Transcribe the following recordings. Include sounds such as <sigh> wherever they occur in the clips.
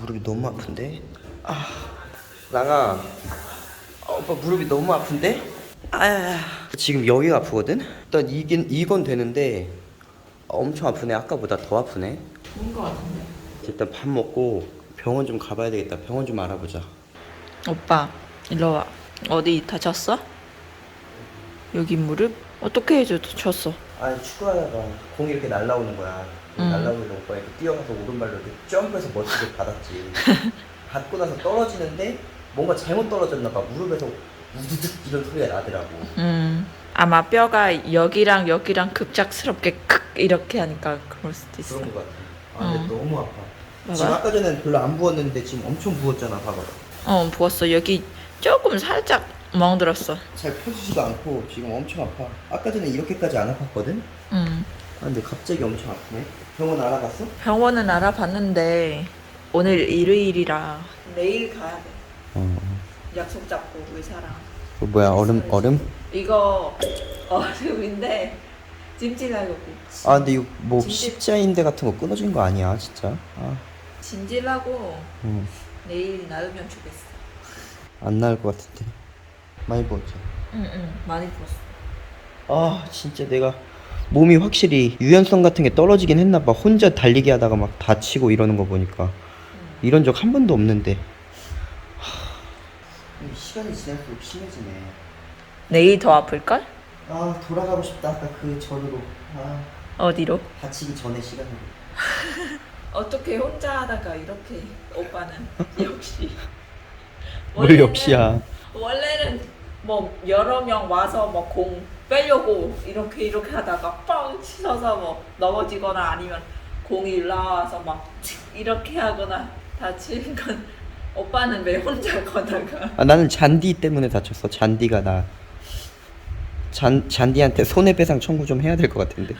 무릎이 너무 아픈데? 아, 랑아. 아, 오빠 무릎이 너무 아픈데? 아야야. 지금 여기가 아프거든? 일단 이긴 이건 되는데 엄청 아프네. 아까보다 더 아프네. 뭔거 같은데. 일단 밥 먹고 병원 좀 가봐야 되겠다. 병원 좀 알아보자. 오빠, 일로 와. 어디 다쳤어? 여기 무릎? 어떻게 해줘 다쳤어? 아니 축구하다가 공이 이렇게 날라오는 거야. 음. 날라오는 오빠 이렇게 뛰어가서 오른발로 이렇게 점프해서 멋지게 받았지. <laughs> 받고 나서 떨어지는데 뭔가 잘못 떨어졌나 봐. 무릎에서 우두둑 이런 소리가 나더라고. 음, 아마 뼈가 여기랑 여기랑 급작스럽게 크 이렇게 하니까 그럴 수도 있어. 그런 거 같아. 아 근데 어. 너무 아파. 봐봐. 지금 아까 전에는 별로 안 부었는데 지금 엄청 부었잖아. 봐봐. 어, 부었어. 여기 조금 살짝 멍들었어. 잘 펴지지도 않고 지금 엄청 아파. 아까 전에 이렇게까지 안 아팠거든? 음. 아 근데 갑자기 엄청 아프네. 병원 알아봤어? 병원은 알아봤는데 오늘 일요일이라 내일 가야 돼. 어. 약속 잡고 의사랑. 그 뭐야 얼음 얼음? 이거 얼음인데 찜질하려고. 아 근데 이거 뭐 진짜- 십자인대 같은 거 끊어진 거 아니야 진짜? 아, 찜질하고 응. 내일 나으면 좋겠어. 안 나을 것 같은데 많이 부었죠. 응응 많이 부었어. 아 진짜 내가 몸이 확실히 유연성 같은 게 떨어지긴 했나 봐. 혼자 달리기 하다가 막 다치고 이러는 거 보니까 이런 적 한 번도 없는데. 하... 시간이 지날수록 심해지네. 내일 더 아플걸? 아 돌아가고 싶다 아까 그 전으로. 아 어디로? 다치기 전에 시간으로. <laughs> 어떻게 혼자 하다가 이렇게 오빠는 <laughs> 역시 뭘 원래는- 역시야. 원래는 뭐 여러 명 와서 뭐 공 빼려고 이렇게 이렇게 하다가 뻥 치셔서 뭐 넘어지거나 아니면 공이 올라와서 막 이렇게 하거나 다치는 건 <laughs> 오빠는 왜 혼자 거다가 아 나는 잔디 때문에 다쳤어. 잔디가 나. 잔 잔디한테 손해배상 청구 좀 해야 될 것 같은데.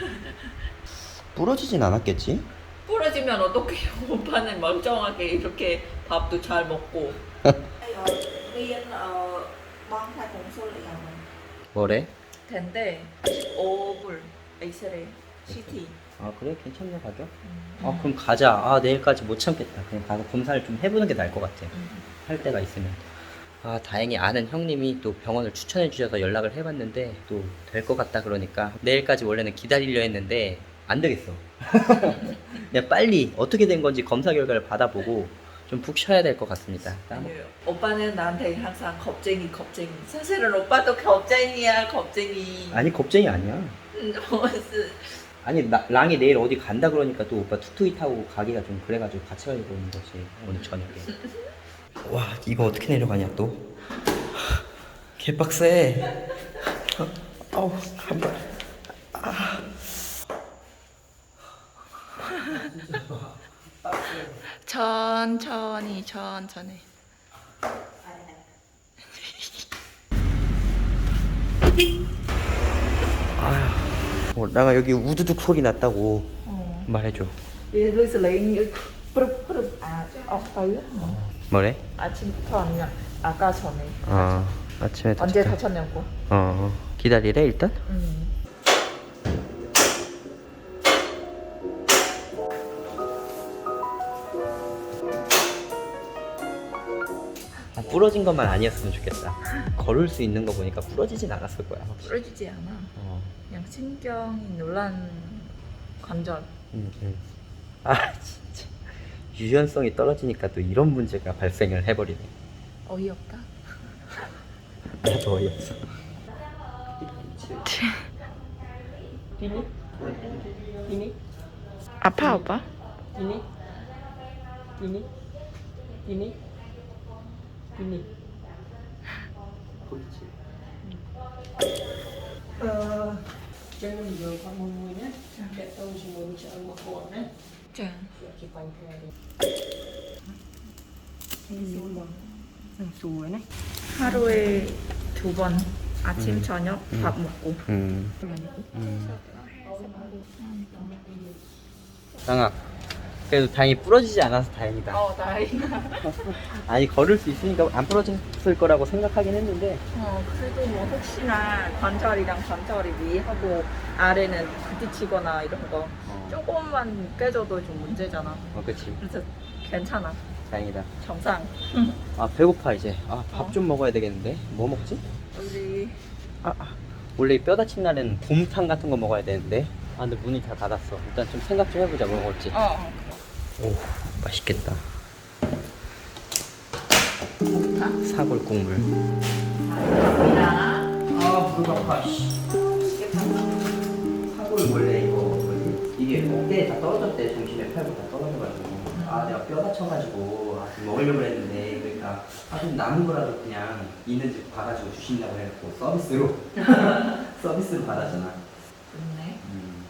부러지진 않았겠지? 부러지면 어떻게 <laughs> 오빠는 멀쩡하게 이렇게 밥도 잘 먹고 <laughs> 뭐래? 된대 5불 엑스레이 CT 아 그래 괜찮네 가격? 아 그럼 가자. 아 내일까지 못 참겠다. 그냥 가서 검사를 좀 해보는 게 나을 것 같아. 할 때가 있으면. 아 다행히 아는 형님이 또 병원을 추천해 주셔서 연락을 해봤는데 또 될 것 같다 그러니까 내일까지 원래는 기다리려 했는데 안 되겠어. <laughs> 그냥 빨리 어떻게 된 건지 검사 결과를 받아보고 좀 푹 쉬어야 될 것 같습니다. 아니요. 오빠는 나한테 항상 겁쟁이 겁쟁이 사실은 오빠도 겁쟁이야 겁쟁이 아니 겁쟁이 아니야. 음, 무슨 아니 나, 랑이 내일 어디 간다 그러니까 또 오빠 투투이 타고 가기가 좀 그래가지고 같이 가려고 오는 거지 오늘 저녁에 <laughs> 와 이거 어떻게 내려가냐 또 개빡세 아우 한번 천천히 천천히. 어, 랑아 여기 우두둑 소리 났다고. 어. 말해줘. 그래서 레인이 뿌르뿌르 아 엎어요 뭐래? 아침부터 아니면 아까 전에. 어 아침에 언제. 다쳤냐고. 어 기다리래 일단? 음. 부러진 것만 아니었으면 좋겠다 걸을 수 있는 거 보니까 부러지진 않았을 거야 부러지지 않아 어. 그냥 신경이 놀란 관절 음, 음. 아 <laughs> 진짜 유연성이 떨어지니까 또 이런 문제가 발생을 해버리네. 어이없다 나도 어이없어. 비니? 비니? 아파 오빠? 비니? 비니? 비니? Nhé để tôi sẽ mua cho ông một bộ nhé 자 để chụp ảnh về đi rừng sùi này 하루에 두 번 아침 저녁 밥 먹고 음. 음. 장아, 그래도 다행히 부러지지 않아서 다행이다. 어 다행이다 <laughs> 아니 걸을 수 있으니까 안 부러졌을 거라고 생각하긴 했는데. 어 그래도 뭐 혹시나 관절이랑 관절이 위하고 아래는 부딪히거나 이런 거 어, 조금만 깨져도 좀 문제잖아 어 그렇지. 그래서 괜찮아 다행이다. 정상. <laughs> 아 배고파 이제. 아 밥 좀 먹어야 되겠는데. 뭐 먹지? 우리 아, 아. 원래 이뼈 다친 날에는 곰탕 같은 거 먹어야 되는데. 아 근데 문이 다 닫았어. 일단 좀 생각 좀 해보자 뭐 먹을지. 어. 오 맛있겠다. 사골 국물. 나아 불가파 씨. 사골 원래 이거 뭐지? 이게 어깨에 다 떨어졌대 중심에 팔고 다 떨어져가지고 아 내가 뼈 다쳐가지고 아, 좀 먹으려고 했는데 그러니까 아좀 남은 거라도 그냥 있는 집 가가지고 주신다고 해갖고 서비스로 <laughs> 서비스로 받았잖아. 좋네. 음.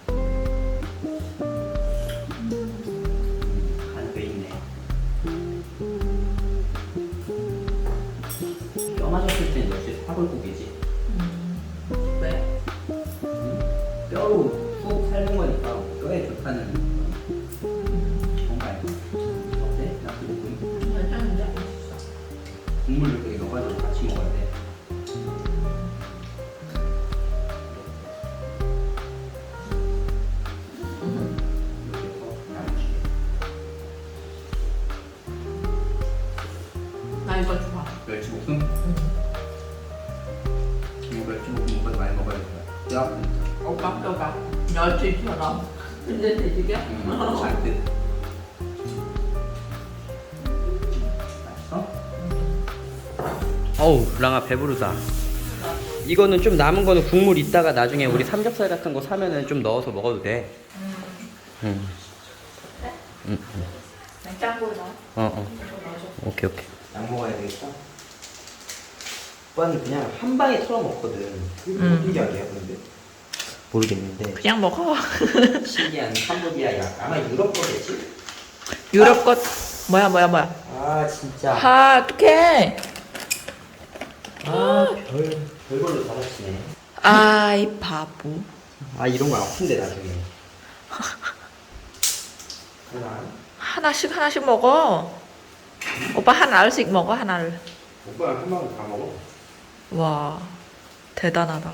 사골국이지. 야, 오빠 뼈가 멸치처럼. 근데 돼지게? 음, 잔뜩. 맛있어? 어우, 랑아 배부르다. 이거는 좀 남은 거는 국물 있다가 나중에 우리 삼겹살 같은 거 사면은 좀 넣어서 먹어도 돼. 응. 응. 응. 냉장고에 넣어. 어, 어. 오케이, 오케이. 약 먹어야 되겠다. 오빠는 그냥 한 방에 털어 먹거든. 음. 어떻게 하게요, 근데? 모르겠는데. 그냥 먹어. <laughs> 신기한 캄보디아 약. 아마 유럽 거겠지? 유럽 것 뭐야 뭐야 뭐야. 아, 진짜. 아 어떡해. 아, 별, 별걸로 다 다치네. 아이 바보. 아, 이런 거 아픈데, 나중에. 하나. 하나씩 하나씩 먹어. 오빠 한 알씩 먹어 하나를. 오빠랑 한 방울 다 먹어? 와 대단하다.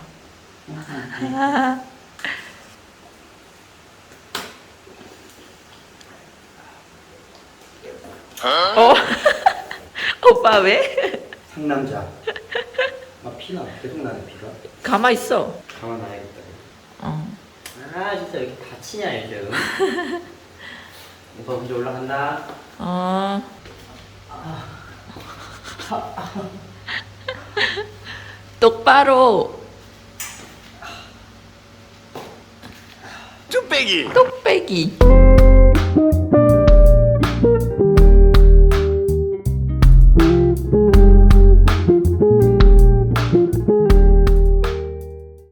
어? <laughs> 오빠 왜? 상남자. 아, 피나. 계속 나네, 피가. 가만 있어. 가만 놔야겠다. 어. 아, 진짜 왜 이렇게 다치냐, 요즘. 오빠 먼저 올라간다. 어. 똑바로. 뚝배기 똑배기.